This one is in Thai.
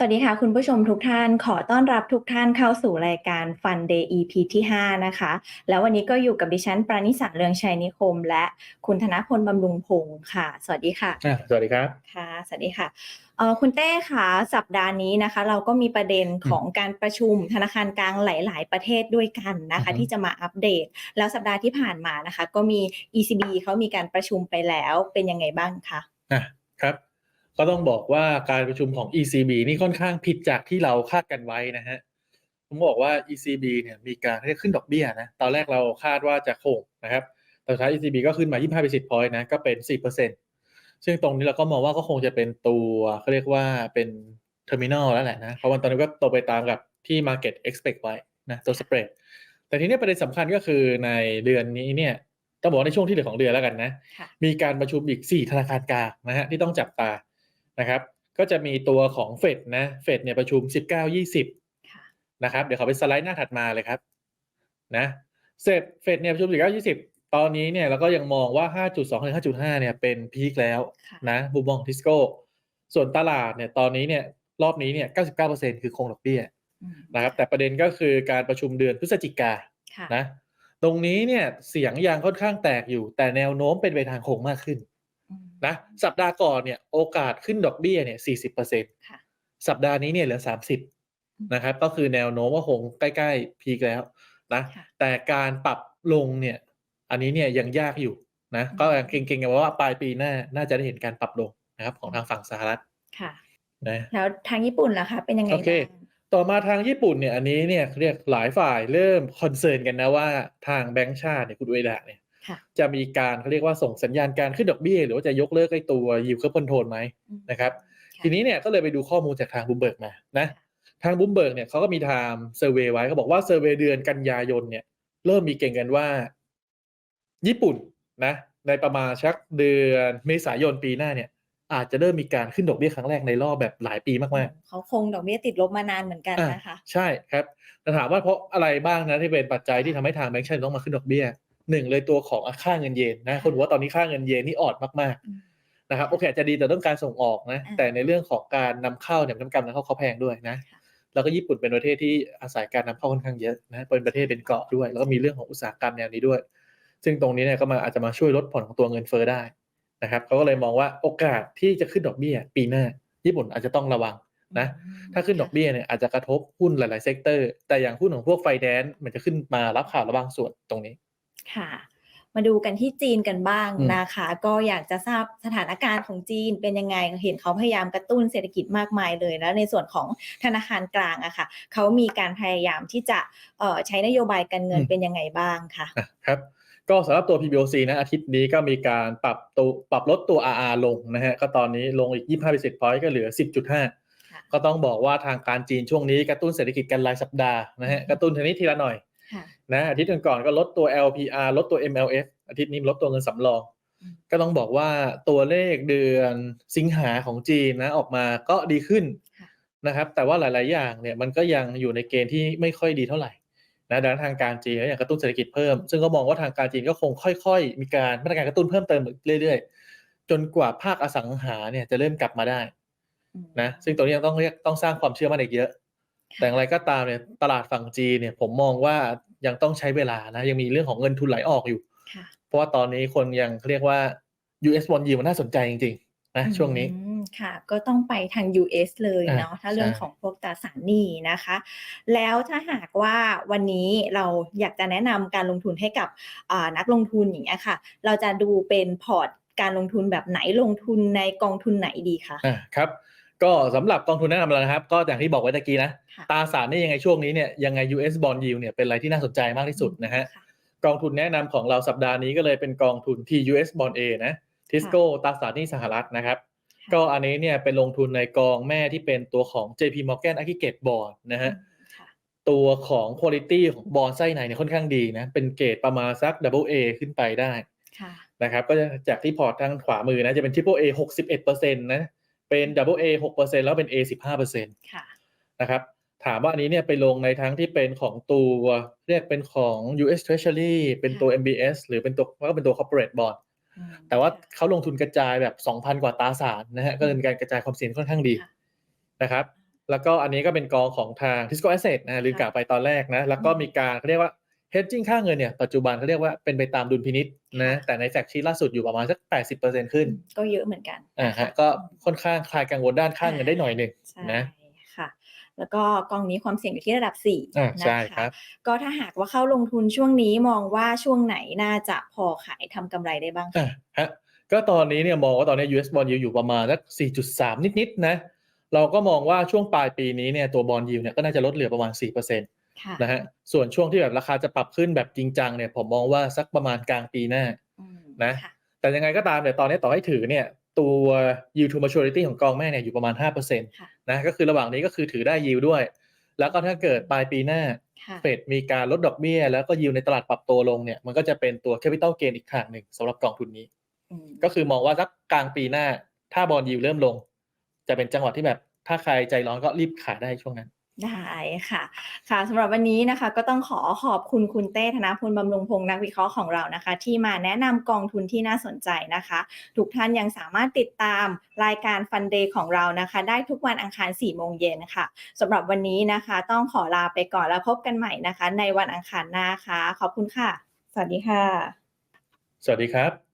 สวัสดีค่ะ คุณผู้ชมทุกท่านขอต้อนรับทุกท่านเข้าสู่รายการ Fun Day EP ที่ 5 นะคะ แล้ววันนี้ก็อยู่กับดิฉันปราณิสาเรืองชัยนิคม และคุณธนพลบำรุงพงศ์ค่ะ สวัสดีค่ะอะสวัสดีครับค่ะ สวัสดีค่ะเอ่อคุณเต้คะสัปดาห์นี้นะคะ เราก็มีประเด็นของการประชุมธนาคารกลางหลาย ๆ ประเทศด้วยกันนะคะอือฮึที่จะมาอัปเดต แล้วสัปดาห์ที่ผ่านมานะคะ ก็มี ECB เขามีการประชุมไปแล้วเป็นยังไงบ้างคะอะครับ ก็ต้องบอกว่าการประชุมของ ECB นี่ค่อนข้างผิดจากที่เราคาดกันไว้นะฮะผมบอกว่า ECB เนี่ยมีการเรียกขึ้นดอกเบี้ยนะตอนแรกเราคาดว่าจะคงนะครับแต่สุดท้าย ECB ก็ขึ้นมา 25 basis point นะก็เป็น 4%ซึ่งตรงนี้เราก็มองว่าก็คงจะเป็นตัวเขาเรียกว่าเป็น terminal แล้วแหละนะเพราะวันตอนนี้ก็โตไปตามกับที่ market expect ไว้นะตัว spread แต่ทีนี้ประเด็นสำคัญก็คือในเดือนนี้เนี่ยต้องบอกว่าในช่วงที่เหลือของเดือนแล้วกันนะค่ะมีการประชุมอีก 4 ธนาคารกลางนะฮะที่ต้องจับตา นะครับ ก็จะมีตัวของเฟดนะเฟดเนี่ยประชุม 19-20ค่ะนะครับ เดี๋ยวขอไปสไลด์หน้าถัดมาเลยครับนะเสร็จเฟดเนี่ยประชุม 19-20 ตอนนี้เนี่ยเราก็ยังมองว่า 5.2ถึง5.5 เนี่ยเป็นพีคแล้วค่ะนะมุมมองทิสโก้ ส่วนตลาดเนี่ยตอนนี้เนี่ยรอบนี้เนี่ย99%คือคงดอกเบี้ยอืมนะครับแต่ประเด็นก็คือการประชุมเดือนพฤศจิกาค่ะนะตรงนี้เนี่ยเสียงยังค่อนข้างแตกอยู่ แต่แนวโน้มเป็นไปทางคงมากขึ้นอืม นะสัปดาห์ก่อนเนี่ยโอกาสขึ้นดอกเบี้ยเนี่ย40%ค่ะสัปดาห์นี้เนี่ยเหลือ30นะครับ ก็คือแนวโน้มว่าคงใกล้ๆพีคแล้วนะค่ะแต่การปรับลงเนี่ย อันนี้เนี่ยยังยากอยู่นะอืมก็ยังเก่งๆกันว่าปลายปีหน้าน่าจะได้เห็นการปรับลงนะครับ ของทางฝั่งสหรัฐค่ะนะแล้วทางญี่ปุ่นล่ะคะเป็นยังไงโอเคบ้างต่อมาทางญี่ปุ่นเนี่ยอันนี้เนี่ยเรียกหลายฝ่ายเริ่มคอนเซิร์นกันนะว่าทางแบงก์ชาติเนี่ยคุณอุเอดะเนี่ยค่ะ จะมีการเขาเรียกว่าส่งสัญญาณการขึ้นดอกเบี้ยหรือว่าจะยกเลิกไอ้ตัวยิวเคิร์ฟคอนโทรลไหมอืมนะครับค่ะทีนี้เนี่ยก็เลยไปดูข้อมูลจากทางบูมเบิร์กมานะทางบูมเบิร์กเนี่ยเขาก็มีไทม์เซอร์เวยไว้เขาบอกว่าเซอร์เวยเดือนกันยายนเนี่ย เริ่มมีเก่งกันว่า ญี่ปุ่นนะ ในประมาณชักเดือนเมษายนปีหน้าเนี่ย อาจจะเริ่มมีการขึ้นดอกเบี้ยครั้งแรกในรอบแบบหลายปีมากๆเขาคงดอกเบี้ยติดลบมานานเหมือนกันอะนะคะ ใช่ครับแต่ถามว่าเพราะอะไรบ้างนะที่เป็นปัจจัยที่ทำให้ทางแบงก์ชาติต้องมาขึ้นดอกเบี้ย หนึ่งเลยตัวของค่าเงินเยนนะคนบอกว่าตอนนี้ค่าเงินเยนนี่อ่อนมากอืมๆนะครับโอเคอาจจะดีแต่ต้องการส่งออกนะอ่าแต่ในเรื่องของการนำเข้าเนี่ยน้ำกำนำเข้าเขาแพงด้วยนะค่ะแล้วก็ญี่ปุ่นเป็นประเทศที่อาศัยการนำเข้าค่อนข้างเยอะนะเป็นประเทศเป็นเกาะด้วย แล้วก็มีเรื่องของอุตสาหกรรมแนวนี้ด้วย ซึ่งตรงนี้เนี่ยก็มาอาจจะมาช่วยลดผลของตัวเงินเฟ้อได้นะครับเขาก็เลยมองว่าโอกาสที่จะขึ้นดอกเบี้ย ปีหน้า ญี่ปุ่นอาจจะต้องระวังนะอืมถ้าขึ้นดอกเบี้ยเนี่ยอาจจะกระทบหุ้นหลาย ๆ เซกเตอร์ แต่อย่างหุ้นของพวกไฟแนนซ์มันจะขึ้นมารับข่าวระบางส่วนตรงนี้ ค่ะ มาดูกันที่จีนกันบ้างอืมนะคะ ก็อยากจะทราบสถานการณ์ของจีนเป็นยังไงเห็นเขาพยายามกระตุ้นเศรษฐกิจมากมายเลย แล้วในส่วนของธนาคารกลางอะค่ะเขามีการพยายามที่จะเอ่อใช้นโยบายการเงินอืมเป็นยังไงบ้างค่ะอะครับก็สำหรับตัว PBOC นะอาทิตย์นี้ก็มีการปรับตัวปรับลดตัว RR ลงนะฮะก็ตอนนี้ลงอีก 25 basis point ก็เหลือค่ะ10.5 ก็ต้องบอกว่าทางการจีนช่วงนี้กระตุ้นเศรษฐกิจกันรายสัปดาห์นะฮะกระตุ้นทีนี้ทีละหน่อยค่ะ นะอาทิตย์ก่อนๆก็ลดตัว LPR ลดตัว MLF อาทิตย์นี้ลดตัวเงินสำรองอืมก็ต้องบอกว่าตัวเลขเดือนสิงหาของจีนนะออกมาก็ดีขึ้นค่ะนะครับ แต่ว่าหลาย ๆ อย่างเนี่ยมันก็ยังอยู่ในเกณฑ์ที่ไม่ค่อยดีเท่าไหร่นะดังนั้นทางการจีนก็อยากกระตุ้นเศรษฐกิจเพิ่ม ซึ่งก็มองว่าทางการจีนก็คงค่อย ๆ มีการมาตรการกระตุ้นเพิ่มเติมเรื่อย ๆ จนกว่าภาคอสังหาเนี่ยจะเริ่มกลับมาได้อืมนะซึ่งตัวนี้ยังต้องเรียกต้องสร้างความเชื่อมั่นอีกเยอะ แต่อย่างไรก็ตามเนี่ยตลาดฝั่งจีนเนี่ยผมมองว่า ยังต้องใช้เวลานะ ยังมีเรื่องของเงินทุนไหลออกอยู่ค่ะเพราะว่าตอนนี้คนยังเรียกว่า US bond yield มันน่าสนใจจริงๆนะช่วงนี้อืมค่ะ ก็ต้องไปทาง US เลยอะเนาะถ้าเรื่องใช่ของพวกตราสารหนี้นะคะ แล้วถ้าหากว่าวันนี้เราอยากจะแนะนำการลงทุนให้กับอ่านักลงทุนอย่างเงี้ยค่ะ เราจะดูเป็นพอร์ตการลงทุนแบบไหนลงทุนในกองทุนไหนดีคะอ่าครับ ก็สำหรับกองทุนแนะนำแล้วนะครับ ก็อย่างที่บอกไว้ตะกี้นะค่ะตราสารนี่ยังไงช่วงนี้เนี่ยยังไง US bond yield เนี่ยเป็นอะไรที่น่าสนใจมากที่สุดนะฮะค่กองทุนแนะนำของเราสัปดาห์นี้ก็เลยเป็นกองทุน TUS bond A นะทิสโก้ตราสารหนี้สหรัฐนะครับะก็อันนี้เนี่ยเป็นลงทุนในกองแม่ที่เป็นตัวของ JP Morgan Aggregate Bond นะฮะค่ะตัวของ quality ของบอลไส้ในเนี่ยค่อนข้างดีนะเป็นเกรดประมาณสัก double A ขึ้นไปได้ค่ะนะครับก็จะจากที่พอร์ตทางขวามือนะจะเป็น triple A 61%นะ เป็น double A 6%แล้วเป็น A 15%ค่ะนะครับถามว่าอันนี้เนี่ยไปลงในทั้งที่เป็นของตัวเรียกเป็นของ US Treasury เป็นตัว MBS หรือเป็นตัวก็เป็นตัว corporate bond อืมแต่ว่าค่ะเขาลงทุนกระจายแบบ 2,000 กว่าตราสารนะฮะก็เลยมีการกระจายความเสี่ยงค่อนข้างดีค่ะนะครับแล้วก็อันนี้ก็เป็นกองของทาง Tisco Asset นะลืมกล่าวไปตอนแรกนะแล้วก็มีการเขาเรียกว่า hedging ค่าเงินเนี่ยปัจจุบันเขาเรียกว่าเป็นไปตามดุลพินิษนะแต่ในแฟกชีล่าสุดอยู่ประมาณสัก 80%ขึ้น ก็เยอะเหมือนกันอ่าฮะก็ค่อนข้างคลายกังวลด้านค่าเงินได้หน่อยหนึ่งใช่นะค่ะแล้วก็กองนี้ความเสี่ยงอยู่ที่ระดับ4อ่านะใช่คะครับก็ถ้าหากว่าเข้าลงทุนช่วงนี้มองว่าช่วงไหนน่าจะพอขายทำกำไรได้บ้างคะอะฮะก็ตอนนี้เนี่ยมองว่าตอนนี้ US bond yield อยู่ประมาณสัก 4.3 นิดๆนะเราก็มองว่าช่วงปลายปีนี้เนี่ยตัว bond yield เนี่ยก็น่าจะลดเหลือประมาณ4%ค่ะ นะฮะส่วนช่วงที่แบบราคาจะปรับขึ้นแบบจริงจังเนี่ยผมมองว่าสักประมาณกลางปีหน้าอืมนะค่แต่ยังไงก็ตามเนี่ยตอนนี้ต่อให้ถือเนี่ยตัว yield to maturity ของกองแม่เนี่ยอยู่ประมาณ5%ค่ะนะก็คือระหว่างนี้ก็คือถือได้ yield ด้วย แล้วก็ถ้าเกิดปลายปีหน้าค่ะเฟดมีการลดดอกเบี้ย แล้วก็ยิวในตลาดปรับตัวลงเนี่ยมันก็จะเป็นตัว capital gain อีกทางหนึ่งสำหรับกองทุนนี้อืมก็คือมองว่าสักกลางปีหน้า ถ้าบอลยิวเริ่มลง จะเป็นจังหวะที่แบบถ้าใครใจร้อนก็รีบขายได้ช่วงนั้น ได้ค่ะ ค่ะสำหรับวันนี้นะคะก็ต้องขอขอบคุณคุณเต้ธนพลบำรุงพงศ์นักวิเคราะห์ของเรานะคะ ที่มาแนะนำกองทุนที่น่าสนใจนะคะ ทุกท่านยังสามารถติดตามรายการฟันเดย์ของเรานะคะ ได้ทุกวันอังคาร4โมงเย็นค่ะสำหรับวันนี้นะคะ ต้องขอลาไปก่อนแล้วพบกันใหม่นะคะ ในวันอังคารหน้าค่ะ ขอบคุณค่ะ สวัสดีค่ะ สวัสดีครับ